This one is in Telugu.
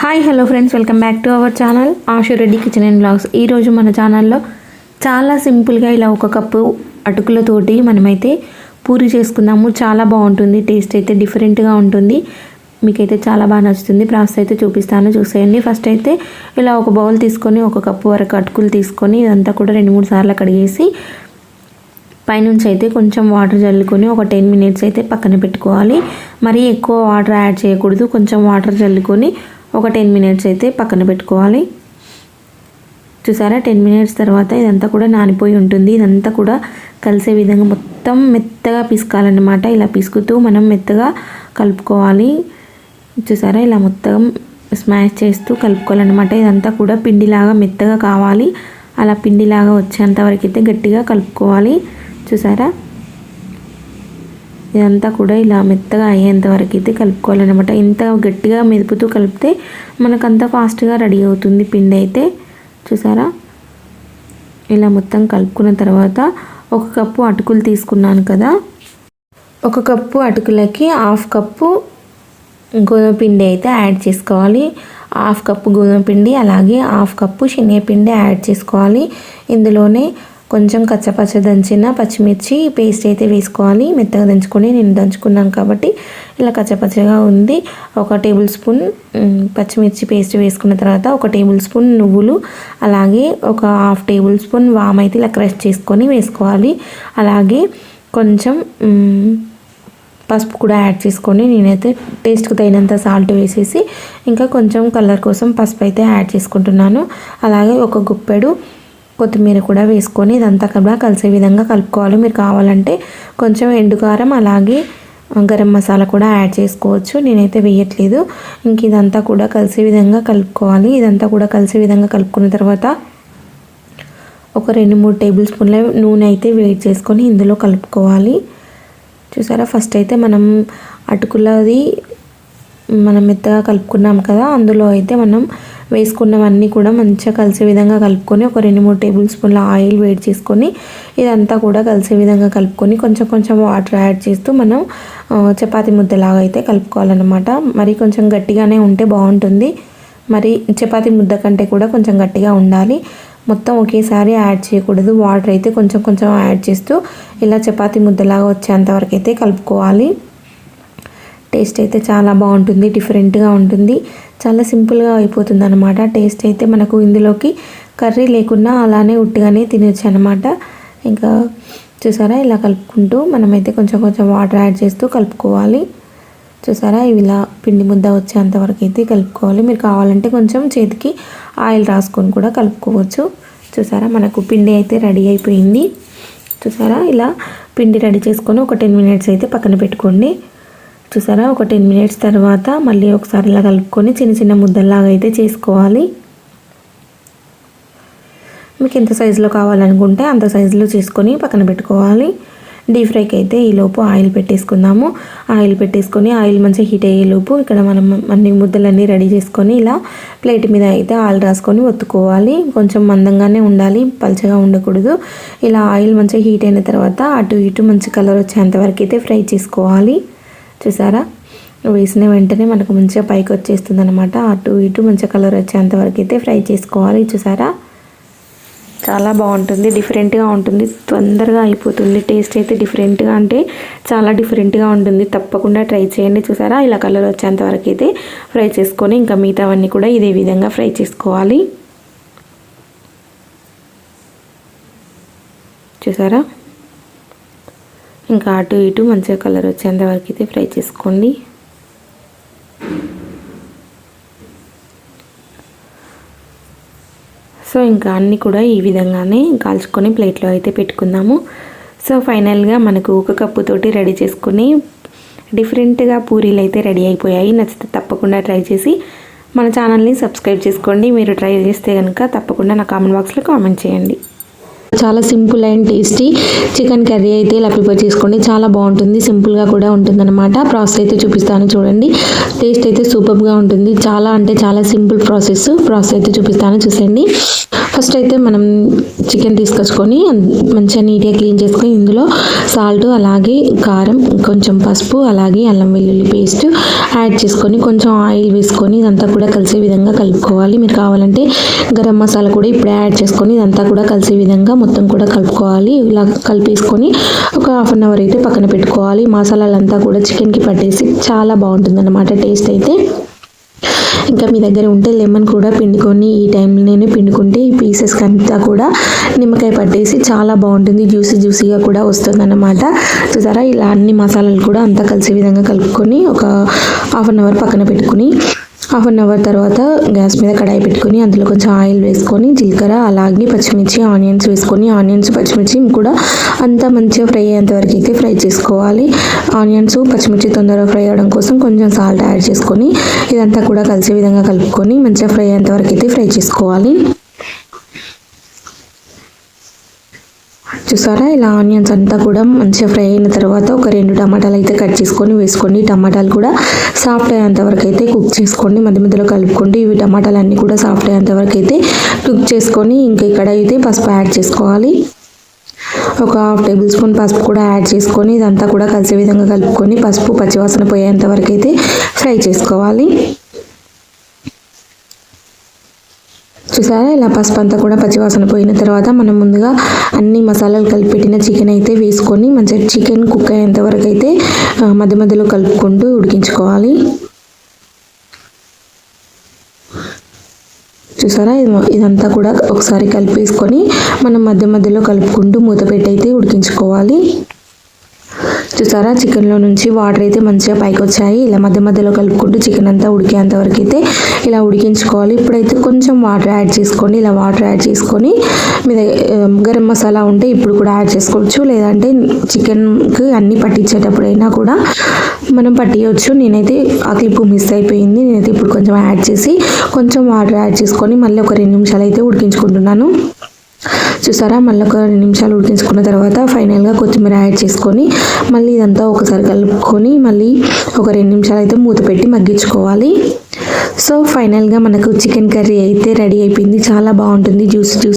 Hi hello friends welcome back to our channel Ashureddy kitchen and blogs ఈరోజు మన ఛానల్లో చాలా సింపుల్గా ఇలా ఒక కప్పు అటుకులతోటి మనమైతే పూరి చేసుకుందాము. చాలా బాగుంటుంది టేస్ట్ అయితే డిఫరెంట్గా ఉంటుంది. మీకైతే చాలా బాగా నచ్చుతుంది. ప్రాసెస్ అయితే చూపిస్తాను చూసేయండి. ఫస్ట్ అయితే ఇలా ఒక బౌల్ తీసుకొని ఒక కప్పు వరకు అటుకులు తీసుకొని ఇదంతా కూడా రెండు మూడు సార్లు కడిగేసి పైనుంచి అయితే కొంచెం వాటర్ చల్లుకొని ఒక టెన్ మినిట్స్ అయితే పక్కన పెట్టుకోవాలి. మరీ ఎక్కువ వాటర్ యాడ్ చేయకూడదు. కొంచెం వాటర్ చల్లుకొని ఒక టెన్ మినిట్స్ అయితే పక్కన పెట్టుకోవాలి. చూసారా? టెన్ మినిట్స్ తర్వాత ఇదంతా కూడా నానిపోయి ఉంటుంది. ఇదంతా కూడా కలిసే విధంగా మొత్తం మెత్తగా పిసుకాలన్నమాట. ఇలా పిసుకుతూ మనం మెత్తగా కలుపుకోవాలి. చూసారా? ఇలా మొత్తం స్మాష్ చేస్తూ కలుపుకోవాలన్నమాట. ఇదంతా కూడా పిండిలాగా మెత్తగా కావాలి. అలా పిండిలాగా వచ్చేంత వరకు అయితే గట్టిగా కలుపుకోవాలి. చూసారా? ఇదంతా కూడా ఇలా మెత్తగా అయ్యేంత వరకు అయితే కలుపుకోవాలన్నమాట. ఇంత గట్టిగా మెదుపుతూ కలిపితే మనకు అంత ఫాస్ట్గా రెడీ అవుతుంది పిండి అయితే. చూసారా? ఇలా మొత్తం కలుపుకున్న తర్వాత ఒక కప్పు అటుకులు తీసుకున్నాను కదా. ఒక కప్పు అటుకులకి హాఫ్ కప్పు గోధుమ పిండి అయితే యాడ్ చేసుకోవాలి. హాఫ్ కప్పు గోధుమ పిండి అలాగే హాఫ్ కప్పు శనగపిండి యాడ్ చేసుకోవాలి. ఇందులోనే కొంచెం కచ్చపచ్చ దంచిన పచ్చిమిర్చి పేస్ట్ అయితే వేసుకోవాలి మెత్తగా దంచుకొని నేను దంచుకున్నాను కాబట్టి ఇలా కచ్చపచ్చగా ఉంది. ఒక టేబుల్ స్పూన్ పచ్చిమిర్చి పేస్ట్ వేసుకున్న తర్వాత ఒక టేబుల్ స్పూన్ నువ్వులు అలాగే ఒక హాఫ్ టేబుల్ స్పూన్ వామ్ అయితే ఇలా క్రష్ చేసుకొని వేసుకోవాలి. అలాగే కొంచెం పసుపు కూడా యాడ్ చేసుకొని నేనైతే టేస్ట్కి తగినంత సాల్ట్ వేసేసి ఇంకా కొంచెం కలర్ కోసం పసుపు అయితే యాడ్ చేసుకుంటున్నాను. అలాగే ఒక గుప్పెడు కొత్తిమీర కూడా వేసుకొని ఇదంతా కూడా కలిసే విధంగా కలుపుకోవాలి. మీరు కావాలంటే కొంచెం ఎండుకారం అలాగే గరం మసాలా కూడా యాడ్ చేసుకోవచ్చు. నేనైతే వేయట్లేదు. ఇంక ఇదంతా కూడా కలిసే విధంగా కలుపుకోవాలి. ఇదంతా కూడా కలిసే విధంగా కలుపుకున్న తర్వాత ఒక రెండు మూడు టేబుల్ స్పూన్ల నూనె అయితే వేడి చేసుకొని ఇందులో కలుపుకోవాలి. చూసారా? ఫస్ట్ అయితే మనం అటుకులది మనం మెత్తగా కలుపుకున్నాం కదా అందులో అయితే మనం వేసుకున్నవన్నీ కూడా మంచిగా కలిసే విధంగా కలుపుకొని ఒక రెండు మూడు టేబుల్ స్పూన్ల ఆయిల్ వేడి చేసుకొని ఇదంతా కూడా కలిసే విధంగా కలుపుకొని కొంచెం కొంచెం వాటర్ యాడ్ చేస్తూ మనం చపాతి ముద్దలాగా అయితే కలుపుకోవాలన్నమాట. మరి కొంచెం గట్టిగానే ఉంటే బాగుంటుంది. మరి చపాతి ముద్ద కంటే కూడా కొంచెం గట్టిగా ఉండాలి. మొత్తం ఒకేసారి యాడ్ చేయకూడదు. వాటర్ అయితే కొంచెం కొంచెం యాడ్ చేస్తూ ఇలా చపాతి ముద్దలాగా వచ్చేంత వరకు అయితే కలుపుకోవాలి. టేస్ట్ అయితే చాలా బాగుంటుంది డిఫరెంట్గా ఉంటుంది. చాలా సింపుల్గా అయిపోతుంది అనమాట టేస్ట్ అయితే మనకు ఇందులోకి కర్రీ లేకుండా అలానే ఉట్టిగానే తినొచ్చు అనమాట ఇంకా చూసారా ఇలా కలుపుకుంటూ మనమైతే కొంచెం కొంచెం వాటర్ యాడ్ చేస్తూ కలుపుకోవాలి. చూసారా ఇవి ఇలా పిండి ముద్ద వచ్చేంతవరకు అయితే కలుపుకోవాలి. మీరు కావాలంటే కొంచెం చేతికి ఆయిల్ రాసుకొని కూడా కలుపుకోవచ్చు. చూసారా మనకు పిండి అయితే రెడీ అయిపోయింది. చూసారా ఇలా పిండి రెడీ చేసుకొని ఒక టెన్ మినిట్స్ అయితే పక్కన పెట్టుకోండి. చూసారా? ఒక టెన్ మినిట్స్ తర్వాత మళ్ళీ ఒకసారి ఇలా కలుపుకొని చిన్న చిన్న ముద్దల్లాగా అయితే చేసుకోవాలి. మీకు ఎంత సైజులో కావాలనుకుంటే అంత సైజులో చేసుకొని పక్కన పెట్టుకోవాలి. డీప్ ఫ్రైకి అయితే ఈలోపు ఆయిల్ పెట్టేసుకుందాము. ఆయిల్ పెట్టేసుకొని ఆయిల్ మంచిగా హీట్ అయ్యేలోపు ఇక్కడ మనం అన్ని ముద్దలన్నీ రెడీ చేసుకొని ఇలా ప్లేట్ మీద అయితే ఆయిల్ రాసుకొని ఒత్తుకోవాలి. కొంచెం మందంగానే ఉండాలి. పలచగా ఉండకూడదు. ఇలా ఆయిల్ మంచిగా హీట్ అయిన తర్వాత అటు ఇటు మంచి కలర్ వచ్చేంత వరకు అయితే ఫ్రై చేసుకోవాలి. చూసారా? వేసిన వెంటనే మనకు మంచిగా పైకి వచ్చేస్తుంది అనమాట అటు ఇటు మంచిగా కలర్ వచ్చేంత వరకు అయితే ఫ్రై చేసుకోవాలి. చూసారా? చాలా బాగుంటుంది. డిఫరెంట్గా ఉంటుంది. తొందరగా అయిపోతుంది. టేస్ట్ అయితే డిఫరెంట్గా అంటే చాలా డిఫరెంట్గా ఉంటుంది. తప్పకుండా ట్రై చేయండి. చూసారా? ఇలా కలర్ వచ్చేంత వరకు అయితే ఫ్రై చేసుకొని ఇంకా మిగతావన్నీ కూడా ఇదే విధంగా ఫ్రై చేసుకోవాలి. చూసారా? ఇంకా అటు ఇటు మంచిగా కలర్ వచ్చేంత వరకు అయితే ఫ్రై చేసుకోండి. సో ఇంకా అన్నీ కూడా ఈ విధంగానే కాల్చుకొని ప్లేట్లో అయితే పెట్టుకుందాము. సో ఫైనల్గా మనకు ఒక కప్పుతోటి రెడీ చేసుకొని డిఫరెంట్గా పూరీలు అయితే రెడీ అయిపోయాయి. నచ్చితే తప్పకుండా ట్రై చేసి మన ఛానల్ని సబ్స్క్రైబ్ చేసుకోండి. మీరు ట్రై చేస్తే కనుక తప్పకుండా నా కామెంట్ బాక్స్లో కామెంట్ చేయండి. చాలా simple and tasty. Chicken curry అయితే ఇలా ప్రిపేర్ చేసుకోండి. చాలా బాగుంటుంది. సింపుల్గా కూడా ఉంటుందన్నమాట. ప్రాసెస్ అయితే చూపిస్తాను చూడండి. టేస్ట్ అయితే సూపర్గా ఉంటుంది. చాలా అంటే చాలా సింపుల్ ప్రాసెస్. ప్రాసెస్ అయితే చూపిస్తాను చూసండి ఫస్ట్ అయితే మనం చికెన్ తీసుకొచ్చుకొని మంచిగా నీట్గా క్లీన్ చేసుకొని ఇందులో సాల్ట్ అలాగే కారం కొంచెం పసుపు అలాగే అల్లం వెల్లుల్లి పేస్ట్ యాడ్ చేసుకొని కొంచెం ఆయిల్ వేసుకొని ఇదంతా కూడా కలిసే విధంగా కలుపుకోవాలి. మీరు కావాలంటే గరం మసాలా కూడా ఇప్పుడే యాడ్ చేసుకొని ఇదంతా కూడా కలిసే విధంగా మొత్తం కూడా కలుపుకోవాలి. ఇలా కలిపేసుకొని ఒక హాఫ్ అన్ అవర్ అయితే పక్కన పెట్టుకోవాలి. మసాలాలంతా కూడా చికెన్కి పట్టేసి చాలా బాగుంటుంది టేస్ట్ అయితే. ఇంకా మీ దగ్గర ఉంటే లెమన్ కూడా పిండుకొని ఈ టైంలోనే పిండుకుంటే ఈ పీసెస్ అంతా కూడా నిమ్మకాయ పట్టేసి చాలా బాగుంటుంది. జ్యూసీ జ్యూసీగా కూడా వస్తుంది అన్నమాట చూసారా? ఇలా అన్ని మసాలాలు కూడా అంతా కలిసే విధంగా కలుపుకొని ఒక హాఫ్ అన్ అవర్ పక్కన పెట్టుకుని హాఫ్ అన్ అవర్ తర్వాత గ్యాస్ మీద కడాయి పెట్టుకొని అందులో కొంచెం ఆయిల్ వేసుకొని జీలకర్ర అలాగే పచ్చిమిర్చి ఆనియన్స్ వేసుకొని ఆనియన్స్ పచ్చిమిర్చి కూడా అంతా మంచిగా ఫ్రై అయ్యేంత వరకు అయితే ఫ్రై చేసుకోవాలి. ఆనియన్స్ పచ్చిమిర్చి తొందరగా ఫ్రై అవ్వడం కోసం కొంచెం సాల్ట్ యాడ్ చేసుకొని ఇదంతా కూడా కలిసే విధంగా కలుపుకొని మంచిగా ఫ్రై అయ్యేంత వరకు అయితే ఫ్రై చేసుకోవాలి. చూసారా? ఇలా ఆనియన్స్ అంతా కూడా మంచిగా ఫ్రై అయిన తర్వాత ఒక రెండు టమాటాలు అయితే కట్ చేసుకొని వేసుకోండి. టమాటాలు కూడా సాఫ్ట్ అయ్యేంత వరకు అయితే కుక్ చేసుకోండి. మధ్య మధ్యలో కలుపుకోండి ఇవి టమాటాలు అన్నీ కూడా సాఫ్ట్ అయ్యేంత వరకు అయితే కుక్ చేసుకొని ఇంకా ఇక్కడ అయితే పసుపు యాడ్ చేసుకోవాలి. ఒక హాఫ్ టేబుల్ స్పూన్ పసుపు కూడా యాడ్ చేసుకొని ఇదంతా కూడా కలిసే విధంగా కలుపుకొని పసుపు పచ్చివాసన పోయేంత వరకు అయితే ఫ్రై చేసుకోవాలి. చూసారా? ఇలా పసుపు అంతా కూడా పచ్చివాసన పోయిన తర్వాత మనం ముందుగా అన్ని మసాలాలు కలిపెట్టిన చికెన్ అయితే వేసుకొని మంచిగా చికెన్ కుక్ అయ్యేంత వరకు అయితే మధ్య మధ్యలో కలుపుకుంటూ ఉడికించుకోవాలి. చూసారా? ఇదంతా కూడా ఒకసారి కలిపేసుకొని మనం మధ్య మధ్యలో కలుపుకుంటూ మూత పెట్టి అయితే ఉడికించుకోవాలి. చూసారా? చికెన్లో నుంచి వాటర్ అయితే మంచిగా పైకి వచ్చాయి ఇలా మధ్య మధ్యలో కలుపుకుంటూ చికెన్ అంతా ఉడికేంత వరకు అయితే ఇలా ఉడికించుకోవాలి. ఇప్పుడైతే కొంచెం వాటర్ యాడ్ చేసుకోండి. ఇలా వాటర్ యాడ్ చేసుకొని మీద గరం మసాలా ఉంటే ఇప్పుడు కూడా యాడ్ చేసుకోవచ్చు. లేదంటే చికెన్కి అన్నీ పట్టించేటప్పుడైనా కూడా మనం పట్టియొచ్చు. నేనైతే ఆ క్లిప్ మిస్ అయిపోయింది. నేనైతే ఇప్పుడు కొంచెం యాడ్ చేసి కొంచెం వాటర్ యాడ్ చేసుకొని మళ్ళీ ఒక రెండు నిమిషాలు అయితే ఉడికించుకుంటున్నాను. చూసారా? మళ్ళీ ఒక రెండు నిమిషాలు ఉడికించుకున్న తర్వాత ఫైనల్గా కొత్తిమీర యాడ్ చేసుకొని మళ్ళీ ఇదంతా ఒకసారి కలుపుకొని మళ్ళీ ఒక రెండు నిమిషాలు అయితే మూత పెట్టి మగ్గించుకోవాలి. సో ఫైనల్గా మనకు చికెన్ కర్రీ అయితే రెడీ అయిపోయింది. చాలా బాగుంటుంది. Juice juice